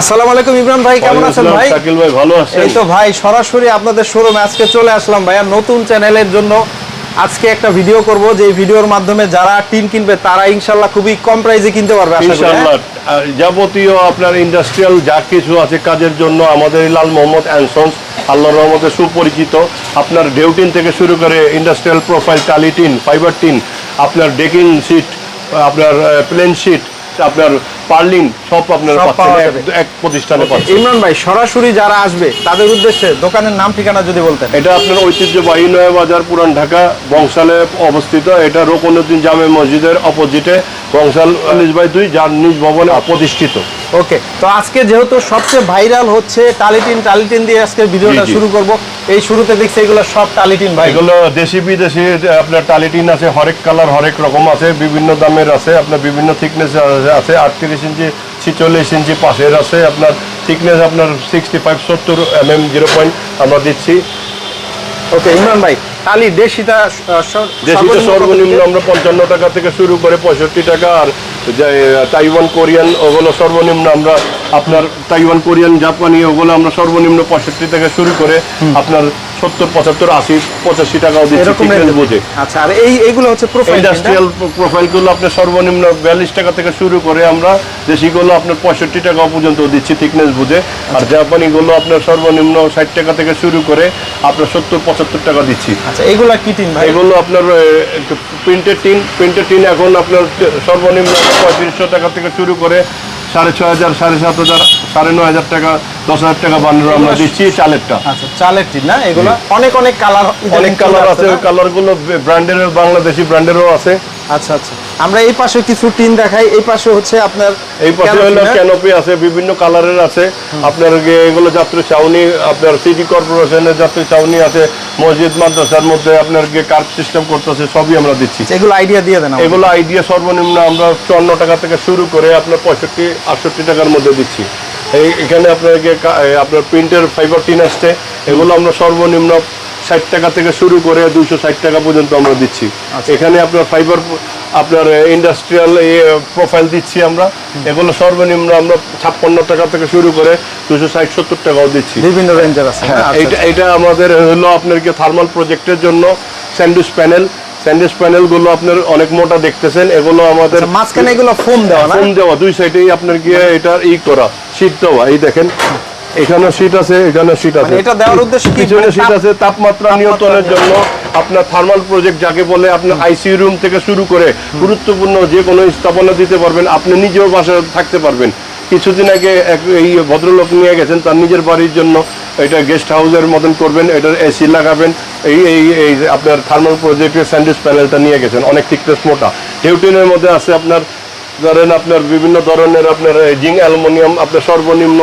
আসসালামু আলাইকুম ইমরান ভাই কেমন আছেন ভাই? শাকিল ভাই ভালো আছেন? এই তো ভাই সরাসরি আপনাদের শোরুমে আজকে চলে আসলাম ভাইয়া নতুন চ্যানেলের জন্য। আজকে একটা ভিডিও করব যে ভিডিওর মাধ্যমে যারা টিন কিনবে তারা ইনশাল্লাহ খুবই কম প্রাইসে কিনতে পারবে হ্যাঁ? ইনশাআল্লাহ যাবতীয় আপনার ইন্ডাস্ট্রিয়াল যা কিছু আছে কাজের জন্য আমাদের লাল মোহাম্মদ অ্যান্সন্স আল্লাহর রহমতে সুপরিচিত। আপনার ডেউটিন থেকে শুরু করে ইন্ডাস্ট্রিয়াল প্রোফাইল টালিটিন ফাইবার টিন আপনার ডেকিং সিট আপনার প্লেন শিট আপনার পার্লিন সব আপনার এক- প্রতিষ্ঠানে পাচ্ছেন। ইমরান ভাই সরাসরি যারা আসবে তাদের উদ্দেশ্যে দোকানের নাম ঠিকানা যদি বলতেন। এটা আপনার ঐতিহ্যবাহী নয়া বাজার পুরান ঢাকা বংশালে অবস্থিত। এটা রোকনুদ্দিন জামে মসজিদের অপোজিটে বংশাল বাই দুই যার নিজ ভবনে প্রতিষ্ঠিত ওকে তো আজকে যেহেতু সবচেয়ে ভাইরাল হচ্ছে টালিটিন টালিটিন দিয়ে আজকে ভিডিওটা। শুরু করব এই শুরুতে দেখছি এগুলো সব টালিটিন ভাই। এগুলো দেশি বিদেশি আপনার টালিটিন আছে হরেক কালার হরেক রকম আছে বিভিন্ন দামের আছে আপনার বিভিন্ন থিকনেস আছে আটত্রিশ ইঞ্চি ছিচল্লিশ ইঞ্চি পাশের আছে আপনার থিকনেস আপনার সিক্সটি ফাইভ সত্তর এম এম জিরো পয়েন্ট আমরা দিচ্ছি। ওকে ইমরান ভাই টালি দেশিটা দেশিটা সর্বনিম্ন আমরা পঞ্চান্ন টাকা থেকে শুরু করে পঁয়ষট্টি টাকা আর যে তাইওয়ান কোরিয়ান ওগুলো সর্বনিম্ন আমরা আপনার তাইওয়ান কোরিয়ান জাপানি ওগুলো আমরা সর্বনিম্ন পঁয়ষট্টি থেকে শুরু করে আপনার সত্তর পঁচাত্তর আশি পঁচাশি টাকাও দিচ্ছি এ? বুঝে। আচ্ছা আর এই এইগুলো হচ্ছে প্রোফাইল ইন্ডাস্ট্রিয়াল প্রোফাইলগুলো আপনার সর্বনিম্ন বিয়াল্লিশ টাকা থেকে শুরু করে আমরা দেশিগুলো আপনার পঁয়ষট্টি টাকা পর্যন্ত দিচ্ছি থিকনেস বুঝে। আর জাপানিগুলো আপনার সর্বনিম্ন ষাট টাকা থেকে শুরু করে আপনার সত্তর পঁচাত্তর টাকা দিচ্ছি। আচ্ছা এগুলা কি টিন ভাই? এগুলো আপনার প্রিন্টেড টিন প্রিন্টেড টিন এখন আপনার সর্বনিম্ন পঁয়ত্রিশশো টাকা থেকে শুরু করে সাড়ে ছয় হাজার সাড়ে সাত হাজার সাড়ে নয় হাজার টাকা দশ হাজার টাকা বান্ডেল আমরা দিচ্ছি চালেরটা। আচ্ছা চালের টিন না? এগুলো অনেক অনেক কালার অনেক কালার আছে ওই কালারগুলো ব্র্যান্ডের বাংলাদেশি ব্র্যান্ডেরও আছে। আচ্ছা আচ্ছা। আমরা এই পাশে কিছু টিন দেখাই এই পাশে হচ্ছে আপনার এই পাশে হলো ক্যানোপি আছে বিভিন্ন কালারের আছে। আপনার এগুলো যাত্রী ছাউনি আপনার সিটি কর্পোরেশনের যাত্রী ছাউনি আছে মসজিদ মাদ্রাসার মধ্যে আপনার গিয়ে কার্ড সিস্টেম করতেছে সবই আমরা দিচ্ছি। এগুলো আইডিয়া দিয়ে দেন এগুলো আইডিয়া সর্বনিম্ন আমরা চুয়ান্ন টাকা থেকে শুরু করে আপনার পঁয়ষট্টি আটষট্টি টাকার মধ্যে দিচ্ছি। এই এখানে আপনার আপনার প্রিন্টের ফাইবার টিন আসছে এগুলো আমরা সর্বনিম্ন ষাট টাকা থেকে শুরু করে দুশো ষাট টাকা পর্যন্ত আমরা দিচ্ছি। এখানে আপনার ফাইবার আপনার ইন্ডাস্ট্রিয়াল প্রোফাইল দিচ্ছি আমরা। এগুলো সর্বনিম্ন আমরা ছাপ্পান্ন টাকা থেকে শুরু করে দুশো ষাট সত্তর টাকাও দিচ্ছি। বিভিন্ন রেঞ্জের আছে। হ্যাঁ, আচ্ছা, এইটা এটা আমাদের হলো আপনার কি থার্মাল প্রজেক্টের জন্য স্যান্ডউইচ প্যানেল স্যান্ডউইচ প্যানেলগুলো আপনার অনেক মোটা দেখতেছেন এগুলো আমাদের আচ্ছা, মাঝখানে এগুলো ফোম দেওয়া না? ফোম দেওয়া দুই সাইডেই আপনার গিয়ে এটা ই করা শীট দেওয়া এই দেখেন। এখানে শীট আছে এখানে শীট আছে। মানে এটা দেওয়ার উদ্দেশ্য কি? পিছনে শীট আছে তাপমাত্রা নিয়ন্ত্রণের জন্য আপনার থার্মাল প্রজেক্ট যাকে বলে আপনার আইসিইউ রুম থেকে শুরু করে গুরুত্বপূর্ণ যে কোনো স্থাপনা দিতে পারবেন। আপনি নিজেও বাসায় থাকতে পারবেন। কিছুদিন আগে এক এই ভদ্রলোক নিয়ে গেছেন তার নিজের বাড়ির জন্য। এটা গেস্ট হাউসের মতন করবেন এটার এসি লাগাবেন। এই এই এই যে আপনার থার্মাল প্রজেক্টের স্যান্ডউইচ প্যানেলটা নিয়ে গেছেন। অনেক থিকনেস মোটা। হেউটিনের মধ্যে আছে আপনার ধরেন আপনার বিভিন্ন ধরনের আপনার জিং অ্যালুমিনিয়াম আপনার সর্বনিম্ন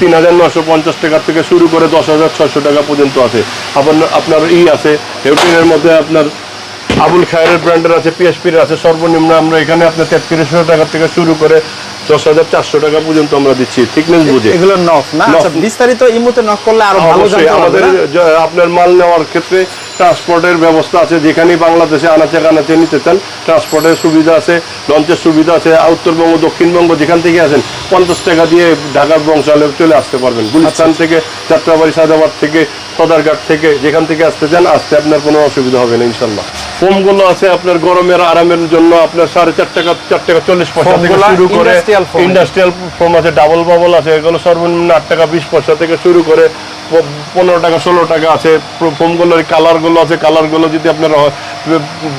তিন হাজার নশো পঞ্চাশ টাকা থেকে শুরু করে দশ হাজার ছয়শো টাকা পর্যন্ত আছে। আপনার আপনার ই আছে হেউটিনের মধ্যে আপনার আবুল খায়ের ব্র্যান্ডের আছে, পিএসপির আছে, সর্বনিম্ন আমরা এখানে আপনার তেত্রিশশো টাকা থেকে শুরু করে দশ হাজার চারশো টাকা পর্যন্ত আমরা দিচ্ছি থিকনেস বুঝে? এগুলো নফ না? আচ্ছা। বিস্তারিত ইমুতে করলে আরও ভালো আমাদের আপনার মাল নেওয়ার ক্ষেত্রে ট্রান্সপোর্টের ব্যবস্থা আছে যেখানেই বাংলাদেশে আনাচে কানাচে নিতে চান ট্রান্সপোর্টের সুবিধা আছে লঞ্চের সুবিধা আছে উত্তরবঙ্গ দক্ষিণবঙ্গ যেখান থেকে আসেন পঞ্চাশ টাকা দিয়ে ঢাকার বংশালে চলে আসতে পারবেন। গুলিস্তান থেকে যাত্রাবাড়ি সাদাবাদ থেকে সদারঘাট থেকে যেখান থেকে আসতে চান আসতে আপনার কোনো অসুবিধা হবে না ইনশাল্লাহ। ফোমগুলো আছে আপনার গরমের আরামের জন্য আপনার সাড়ে চার টাকা চার টাকা চল্লিশ পয়সা থেকে শুরু করে ইন্ডাস্ট্রিয়াল ফোম আছে ডাবল বাবল আছে এগুলো সর্বনিম্ন আট টাকা বিশ পয়সা থেকে শুরু করে পনেরো টাকা ষোলো টাকা আছে। ফোমগুলোর কালারগুলো আছে কালারগুলো যদি আপনার হয়,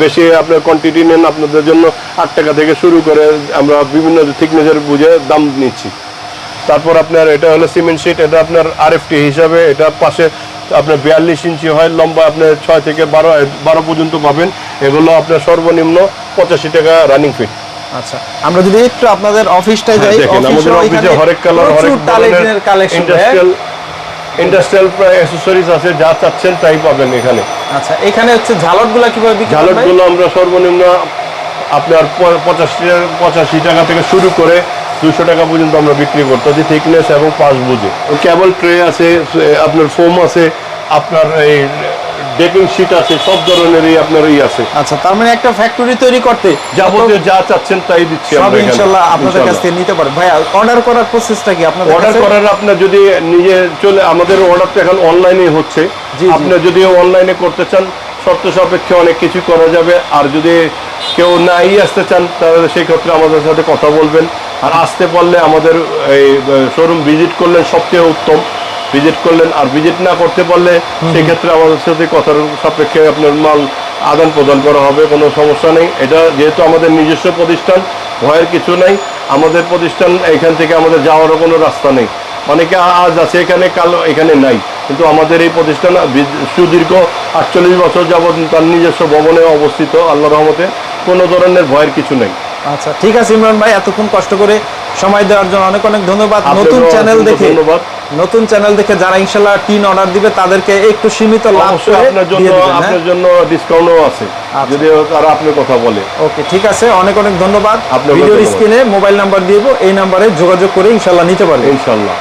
বেশি আপনার কোয়ান্টিটি নেন আপনাদের জন্য আট টাকা থেকে শুরু করে আমরা বিভিন্ন থিকনেসের বুঝে দাম নিচ্ছি। তারপর আপনার এটা হলো সিমেন্ট শিট এটা আপনার আরএফটি হিসাবে এটা পাশে আপনার বিয়াল্লিশ ইঞ্চি হয় লম্বা আপনার ছয় থেকে বারো বারো পর্যন্ত পাবেন। এগুলো আপনার সর্বনিম্ন পঁচাশি টাকা রানিং ফিট আচ্ছা আমরা যদি একটু আপনাদের অফিসটায় যাই হ্যাঁ, আমাদের অফিসে হরেক কালার হরেক প্রচুর কালেকশন ইন্ডাস্ট্রিয়াল ইন্ডাস্ট্রিয়াল অ্যাসেসরিজ আছে যা চাচ্ছেন তাই পাবেন এখানে। আচ্ছা এখানে হচ্ছে ঝালটগুলা কীভাবে বিক্রি করেন ভাই? ঝালটগুলো আমরা সর্বনিম্ন আপনার পঁচাশি পঁচাশি টাকা থেকে শুরু করে দুশো টাকা পর্যন্ত আমরা বিক্রি করতেছি থিকনেস এবং পাঁচ বুঝে। কেবল ট্রে আছে আপনার ফোম আছে আপনার এই ডেকিং শিট আছে সব ধরনেরই আপনার ই আছে। আচ্ছা তার মানে একটা ফ্যাক্টরি তৈরি করতে যাবতীয় যা চাচ্ছেন তাই দিচ্ছি সব। ইনশাল্লাহ আপনাদের কাছ থেকে নিতে পারেন ভাই অর্ডার করার প্রসেসটা কি আপনাদের অর্ডার করার আপনার যদি নিজে চলে আমাদের অর্ডারটা এখন অনলাইনে হচ্ছে। আপনি যদি অনলাইনে করতে চান শর্ত সাপেক্ষে অনেক কিছু করা যাবে। আর যদি কেউ নাই আসতে চান তাহলে সেই ক্ষেত্রে আমাদের সাথে কথা বলবেন। আর আসতে পারলে আমাদের এই শোরুম ভিজিট করলে সবচেয়ে উত্তম। ভিজিট করলেন আর ভিজিট না করতে পারলে সেক্ষেত্রে আমাদের সাথে কথার সাপেক্ষে আপনার মাল আদান প্রদান করা হবে কোনো সমস্যা নেই। এটা যেহেতু আমাদের নিজস্ব প্রতিষ্ঠান ভয়ের কিছু নাই। আমাদের প্রতিষ্ঠান এখান থেকে আমাদের যাওয়ারও কোনো রাস্তা নেই। অনেকে আজ আছে এখানে কাল এখানে নাই। কিন্তু আমাদের এই প্রতিষ্ঠান সুদীর্ঘ আটচল্লিশ বছর যাবৎ তার নিজস্ব ভবনে অবস্থিত আল্লাহ রহমতে কোনো ধরনের ভয়ের কিছু নেই। আচ্ছা ঠিক আছে ইমরান ভাই এতক্ষণ কষ্ট করে সময় দেওয়ার জন্য অনেক অনেক ধন্যবাদ। নতুন চ্যানেল দেখে নতুন চ্যানেল দেখে যারা ইনশাল্লাহ টিন অর্ডার দিবে তাদেরকে একটু সীমিত লাভ অবশ্যই আপনার জন্য দিয়ে হ্যাঁ? আপনার জন্য ডিসকাউন্টও আছে। আচ্ছা। যদি তারা আপনার কথা বলে। ওকে ঠিক আছে অনেক অনেক ধন্যবাদ। ভিডিও ভিডিওর। স্ক্রিনে মোবাইল নাম্বার দিব এই নাম্বারে যোগাযোগ করে ইনশাল্লাহ নিতে পারবেন। ইনশাল্লাহ।